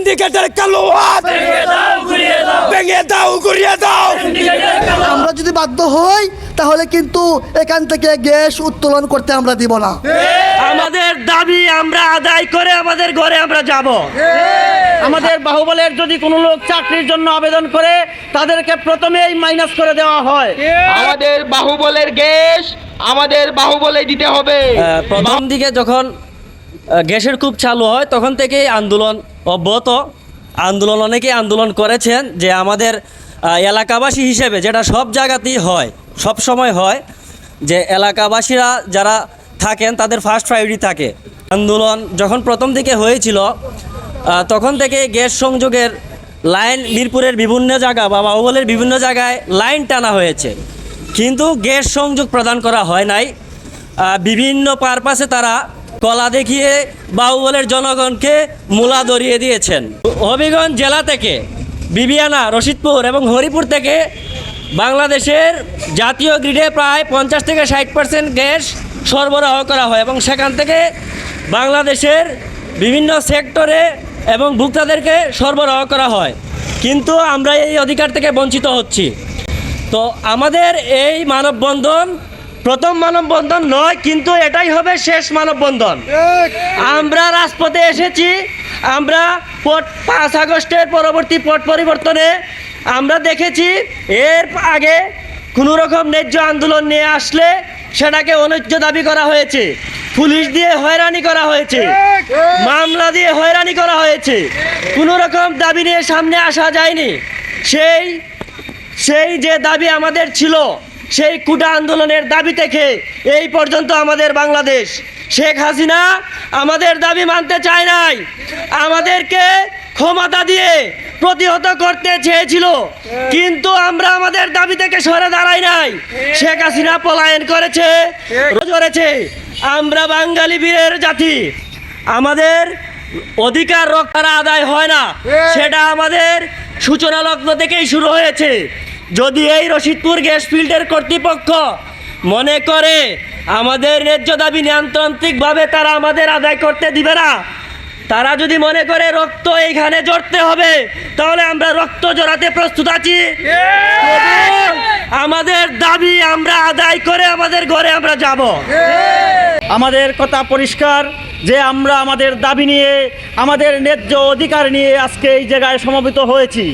সিন্ডিকেটের কালো হাত। ভেঙে দাও ঘুরিয়ে দাও। আমরা যদি বাধ্য হই তাহলে কিন্তু এখান থেকে গ্যাস উত্তোলন করতে আমরা দিব না। আমাদের দাবি আমরা আদায় করে আমাদের ঘরে আমরা যাব। আমাদের বাহুবলের যদি কোনো লোক চাকরির জন্য আবেদন করে তাদেরকে প্রথমেই মাইনাস করে দেওয়া হয়। আমাদের বাহুবলের গ্যাস আমাদের বাহুবলে দিতে হবে। প্রথম দিকে যখন গ্যাসের কূপ চালু হয় তখন থেকেই আন্দোলন অব্যাহত আন্দোলন, অনেকেই আন্দোলন করেছেন যে আমাদের এলাকাবাসী হিসেবে, যেটা সব জায়গাতেই হয়, সব সময় হয়, যে এলাকাবাসীরা যারা থাকেন, তাদের ফার্স্ট প্রায়োরিটি থাকে। আন্দোলন যখন প্রথম দিকে হয়েছিল তখন থেকে গ্যাস সংযোগের লাইন মিরপুরের বিভিন্ন জায়গা বা বাহুবলের বিভিন্ন জায়গায় লাইন টানা হয়েছে। কিন্তু গ্যাস সংযোগ প্রদান করা হয় নাই। বিভিন্ন পারপাসে তারা কলা দেখিয়ে বাহুবলের জনগণকে মূলা ধরিয়ে দিয়েছেন। হবিগঞ্জ জেলা থেকে বিবিয়ানা, রশিদপুর এবং হরিপুর থেকে বাংলাদেশের জাতীয় গ্রিডে প্রায় পঞ্চাশ থেকে ষাট পার্সেন্ট গ্যাস সরবরাহ করা হয় এবং সেখান থেকে বাংলাদেশের বিভিন্ন সেক্টরে এবং ভোক্তাদেরকে সরবরাহ করা হয়। কিন্তু আমরা এই অধিকার থেকে বঞ্চিত হচ্ছি। তো আমাদের এই মানববন্ধন প্রথম মানববন্ধন নয় কিন্তু এটাই হবে শেষ মানববন্ধন। আমরা রাজপথে এসেছি আমরা পট পাঁচ আগস্টের পরবর্তী পট পরিবর্তনে আমরা দেখেছি এর আগে কোনো রকম ন্যায্য আন্দোলন নিয়ে আসলে সেটাকে অন্যায্য দাবি করা হয়েছে। পুলিশ দিয়ে হয়রানি করা হয়েছে। মামলা দিয়ে হয়রানি করা হয়েছে। কোনো রকম দাবি নিয়ে সামনে আসা যায়নি। সেই সেই যে দাবি আমাদের ছিল সেই কুটা আন্দোলনের দাবি থেকে এই পর্যন্ত আমাদের বাংলাদেশ। শেখ হাসিনা আমাদের দাবি মানতে চায় নাই। আমাদেরকে ক্ষমতা দিয়ে প্রতিহত করতে চেয়েছিল। কিন্তু আমরা আমাদের দাবি থেকে সরে দাঁড়াই নাই। শেখ হাসিনা পলায়ন করেছে করেছে। আমরা বাঙালি বীরের জাতি। আমাদের অধিকার রক্ষার আদায় হয় না। সেটা আমাদের সূচনা লগ্ন থেকেই শুরু হয়েছে। যদি এই রশিদপুর গ্যাস ফিল্ডের কর্তৃপক্ষ মনে করে আমাদের ন্যায্য দাবি নিয়ন্ত্রান্ত্রিকভাবে তারা আমাদের আদায় করতে দিবে না, তারা যদি মনে করে রক্ত এইখানে জড়তে হবে, তাহলে আমরা রক্ত জড়াতে প্রস্তুত আছি। আমাদের দাবি আমরা আদায় করে আমাদের ঘরে আমরা যাব। আমাদের কথা পরিষ্কার, যে আমরা আমাদের দাবি নিয়ে, আমাদের ন্যায্য অধিকার নিয়ে আজকে এই জায়গায় সমবেত হয়েছি।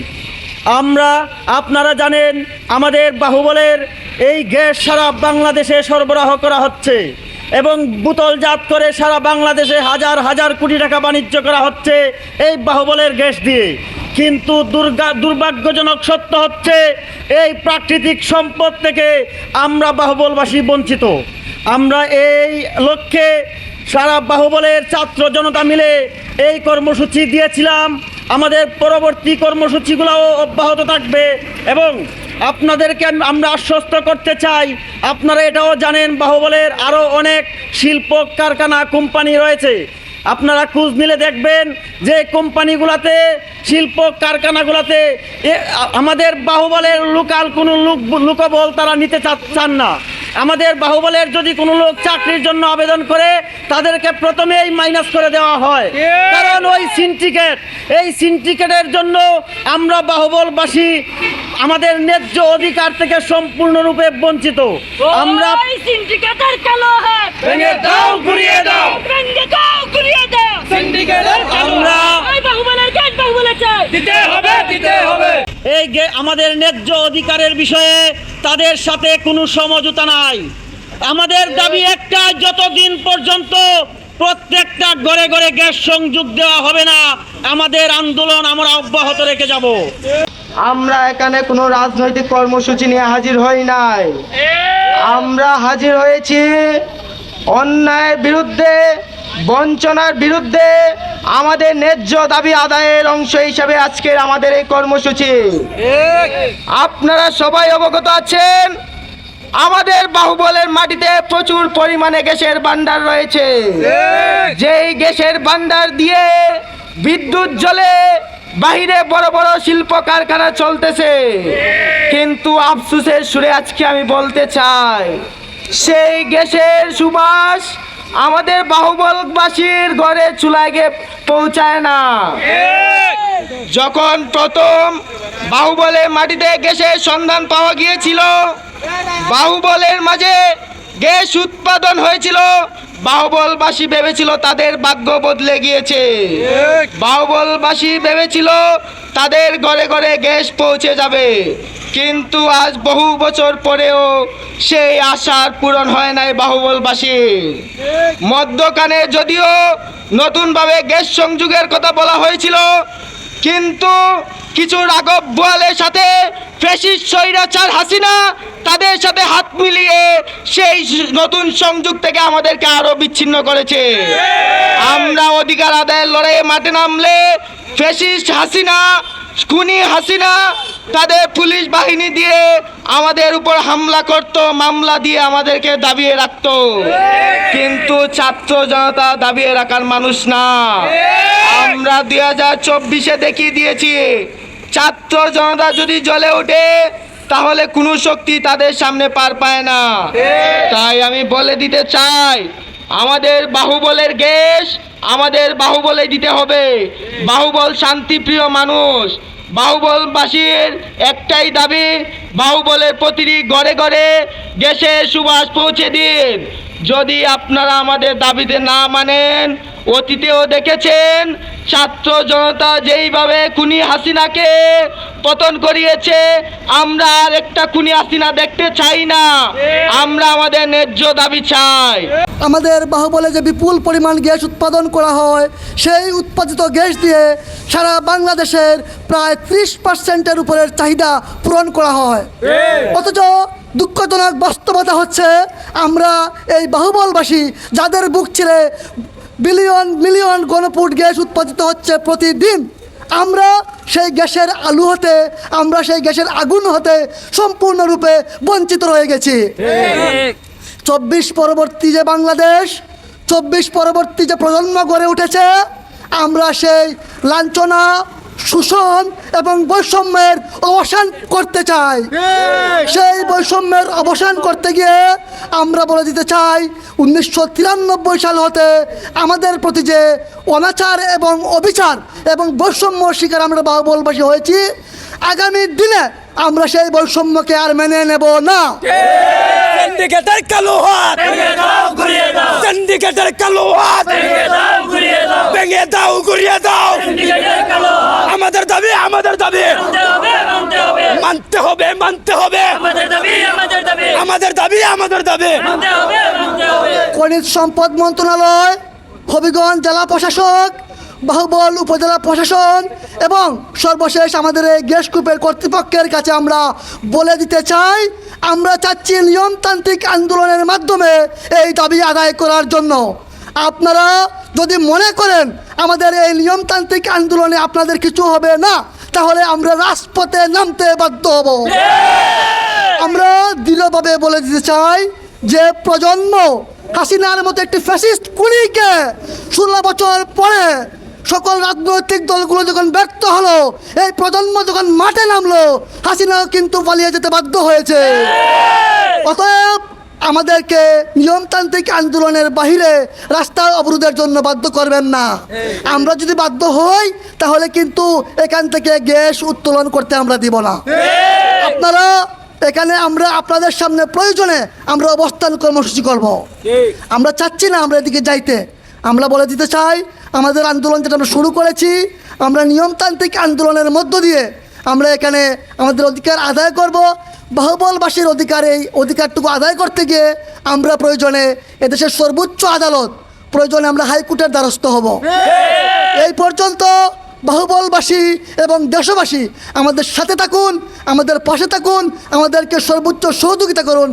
আমরা, আপনারা জানেন, আমাদের বাহুবলের এই গ্যাস সারা বাংলাদেশে সরবরাহ করা হচ্ছে এবং বোতলজাত করে সারা বাংলাদেশে হাজার হাজার কোটি টাকা বাণিজ্য করা হচ্ছে এই বাহুবলের গ্যাস দিয়ে। কিন্তু দুর্গা, দুর্ভাগ্যজনক সত্য হচ্ছে, এই প্রাকৃতিক সম্পদ থেকে আমরা বাহুবলবাসী বঞ্চিত। আমরা এই লক্ষ্যে সারা বাহুবলের ছাত্র জনতা মিলে এই কর্মসূচি দিয়েছিলাম। আমাদের পরবর্তী কর্মসূচিগুলোও অব্যাহত থাকবে এবং আপনাদেরকে আমরা আশ্বস্ত করতে চাই। আপনারা এটাও জানেন, বাহুবলের আরও অনেক শিল্প কারখানা, কোম্পানি রয়েছে। আপনারা খোঁজ নিলে দেখবেন যে কোম্পানিগুলোতে, শিল্প কারখানাগুলোতে আমাদের বাহুবলের লোকাল কোনো লোক লোকবল তারা নিতে চান না। আমাদের বাহুবলের যদি কোনো লোক চাকরির জন্য আবেদন করে তাদেরকে প্রথমেই মাইনাস করে দেওয়া হয়। কারণ ওই সিন্ডিকেট এই সিন্ডিকেটের জন্য আমরা বাহুবলবাসী আমাদের ন্যায্য অধিকার থেকে সম্পূর্ণরূপে বঞ্চিত। আমরা সিন্ডিকেটের কালো হাত ভেঙে দাও ঘুরিয়ে দাও। ভেঙে দাও ঘুরিয়ে দাও। সিন্ডিকেটের আমরা বাহুবলের গ্যাস বাহুবলের চাই দিতে হবে দিতে হবে। এই আমাদের ন্যায্য অধিকারের বিষয়ে তাদের সাথে কোনো সমঝোতা নাই। আমাদের দাবি একটা, যতদিন পর্যন্ত প্রত্যেকটা ঘরে ঘরে গ্যাস সংযোগ দেওয়া হবে না, আমাদের আন্দোলন আমরা অব্যাহত রেখে যাব। আমরা এখানে কোনো রাজনৈতিক কর্মসূচি নিয়ে হাজির হই নাই। আমরা হাজির হয়েছি অন্যায়ের বিরুদ্ধে বঞ্চনার বিরুদ্ধে আমাদের ন্যায্য দাবি আদায়ের অংশ হিসাবে আজকের আমাদের এই কর্মসূচি। আপনারা সবাই অবগত আছেন, আমাদের বাহুবলের মাটিতে প্রচুর পরিমাণে গ্যাসের ভান্ডার রয়েছে। যেই গ্যাসের ভান্ডার দিয়ে বিদ্যুৎ জলে বাহিরে বড় বড় শিল্প কারখানা চলতেছে। কিন্তু আফসুসের সুরে আজকে আমি বলতে চাই, সেই গ্যাসের সুবাস আমাদের বাহুবলবাসীর ঘরে চুলায় গিয়ে পৌঁছায় না। যখন প্রথম বাহুবলে মাটিতে গ্যাসের সন্ধান পাওয়া গিয়েছিল, বাহুবলের মাঝে গ্যাস উৎপাদন হয়েছিল, বাহুবলবাসী ভেবেছিল তাদের ভাগ্য বদলে গিয়েছে। বাহুবলবাসী ভেবেছিল তাদের ঘরে ঘরে গ্যাস পৌঁছে যাবে। কিন্তু আজ বহু বছর পরেও সেই আশার পূরণ হয় নাই বাহুবলবাসীর মধ্যখানে যদিও নতুনভাবে গ্যাস সংযোগের কথা বলা হয়েছিল, কিন্তু কিছু রাঘব বোয়ালের সাথে ফেসিস স্বৈরাচার হাসিনা তাদের সাথে হাত মিলিয়ে সেই নতুন সংযোগ থেকে আমাদেরকে আরও বিচ্ছিন্ন করেছে। আমরা অধিকার আদায়ের লড়াইয়ে মাঠে নামলে ফেসিস্ট হাসিনা খুনি হাসিনা তাদের পুলিশ বাহিনী দিয়ে আমাদের উপর হামলা করত, মামলা দিয়ে আমাদেরকে দাবিয়ে রাখতো। কিন্তু ছাত্র জনতা দাবিয়ে রাখার মানুষ না। আমরা দুই হাজার চব্বিশে দেখিয়ে দিয়েছি, ছাত্র জনতা যদি জ্বলে ওঠে, তাহলে কোনো শক্তি তাদের সামনে পার পায় না। তাই আমি বলে দিতে চাই আমাদের বাহুবলের গ্যাস আমাদের বাহুবলে দিতে হবে। বাহুবল শান্তিপ্রিয় মানুষ। বাহুবলবাসীর একটাই দাবি, বাহুবলের প্রতিটি ঘরে ঘরে গ্যাসের সুবাস পৌঁছে দিন। যদি আপনারা আমাদের দাবিতে না মানেন অতীতেও দেখেছেন, ছাত্র জনতা যেইভাবে খুনি হাসিনাকে পতন করিয়েছে, আমরা আর একটা খুনি হাসিনা দেখতে চাই না। আমরা আমাদের ন্যায্য দাবি চাই। আমাদের বাহুবলে যে বিপুল পরিমাণ গ্যাস উৎপাদন করা হয়, সেই উৎপাদিত গ্যাস দিয়ে সারা বাংলাদেশের প্রায় ত্রিশ পার্সেন্টের উপরের চাহিদা পূরণ করা হয়। অথচ দুঃখজনক বাস্তবতা হচ্ছে, আমরা এই বাহুবলবাসী যাদের বুক ছেড়ে বিলিয়ন, মিলিয়ন গণফুট গ্যাস উৎপাদিত হচ্ছে প্রতিদিন। আমরা সেই গ্যাসের আলু হতে, আমরা সেই গ্যাসের আগুন হতে সম্পূর্ণরূপে বঞ্চিত রয়ে গেছি। চব্বিশ পরবর্তী যে বাংলাদেশ, চব্বিশ পরবর্তী যে প্রজন্ম গড়ে উঠেছে, আমরা সেই লাঞ্ছনা শোষণ এবং বৈষম্যের অবসান করতে চাই। সেই বৈষম্যের অবসান করতে গিয়ে আমরা বলে দিতে চাই উনিশশো তিরানব্বই সাল হতে আমাদের প্রতি যে অনাচার এবং অবিচার এবং বৈষম্য শিকার আমরা বাহুবলবাসী হয়েছি আগামী দিনে আমরা সেই বৈষম্যকে আর মেনে নেব না। সিন্ডিকেটের কালো হাত সিন্ডিকেটের কালো হাত ভেঙে দাও ঘুরিয়ে দাও। আমাদের দাবি আমাদের দাবি। মানতে হবে মানতে হবে। আমাদের দাবি আমাদের দাবি। খনিজ সম্পদ মন্ত্রণালয় হবিগঞ্জ জেলা প্রশাসক বাহুবল উপজেলা প্রশাসন এবং সর্বশেষ আমাদের এই গ্যাস গ্রুপের কর্তৃপক্ষের কাছে আমরা বলে দিতে চাই, আমরা চাচ্ছি নিয়মতান্ত্রিক আন্দোলনের মাধ্যমে এই দাবি আদায় করার জন্য। আপনারা যদি মনে করেন আমাদের এই নিয়মতান্ত্রিক আন্দোলনে আপনাদের কিছু হবে না, তাহলে আমরা রাজপথে নামতে বাধ্য হব। আমরা দৃঢ়ভাবে বলে দিতে চাই যে প্রজন্ম হাসিনার মতো একটি ফ্যাসিস্ট কুড়িকে ষোলো বছর পরে সকল রাজনৈতিক দলগুলো যখন ব্যর্থ হলো এই প্রজন্ম যখন মাঠে নামলো হাসিনা কিন্তু পালিয়ে যেতে বাধ্য হয়েছে। অতএব আমাদেরকে নিয়মতান্ত্রিক আন্দোলনের বাহিরে রাস্তার অবরোধের জন্য বাধ্য করবেন না। আমরা যদি বাধ্য হই তাহলে কিন্তু এখান থেকে গ্যাস উত্তোলন করতে আমরা দিব না। আপনারা এখানে আমরা আপনাদের সামনে প্রয়োজনে আমরা অবস্থান কর্মসূচি করব। আমরা চাচ্ছি না আমরা এদিকে যাইতে। আমরা বলে দিতে চাই আমাদের আন্দোলন যেটা আমরা শুরু করেছি, আমরা নিয়মতান্ত্রিক আন্দোলনের মধ্য দিয়ে আমরা এখানে আমাদের অধিকার আদায় করব। বাহুবলবাসীর অধিকার এই অধিকারটুকু আদায় করতে গিয়ে আমরা প্রয়োজনে এদেশের সর্বোচ্চ আদালত, প্রয়োজনে আমরা হাইকোর্টের দ্বারস্থ হব। এই পর্যন্ত বাহুবলবাসী এবং দেশবাসী আমাদের সাথে থাকুন, আমাদের পাশে থাকুন, আমাদেরকে সর্বোচ্চ সহযোগিতা করুন।